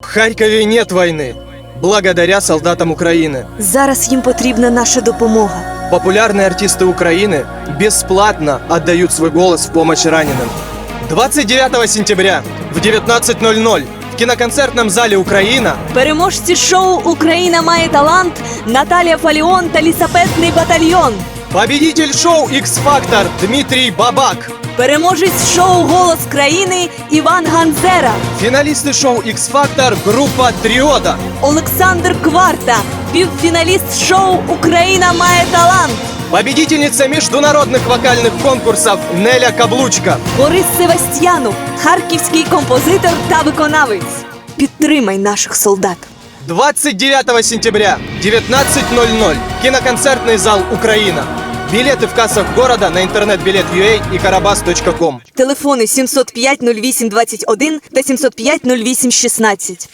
В Харькове нет войны. Благодаря солдатам Украины. Зараз їм потрібна наша допомога. Популярные артисты Украины бесплатно отдают свой голос в помощь раненым. 29 сентября в 19.00 в киноконцертном зале «Украина» Переможці шоу Україна має талант Наталія Фаліон та лісапетний батальйон. победитель шоу X-Factor Дмитрий Бабак, Переможець шоу Голос країни Іван Ганзера, финалисты шоу X-Factor группа Триода, Олександр Кварта, півфіналіст шоу Україна має талант. победительница международных вокальных конкурсов Неля Каблучка, Борис Севастьянов, харківський композитор та виконавець. Підтримай наших солдат. 29 сентября 19.00 киноконцертный зал «Украина». Билеты в кассах города на интернет-билет.ua и карабас.ком. Телефони 705 08 21 та 705 08 16.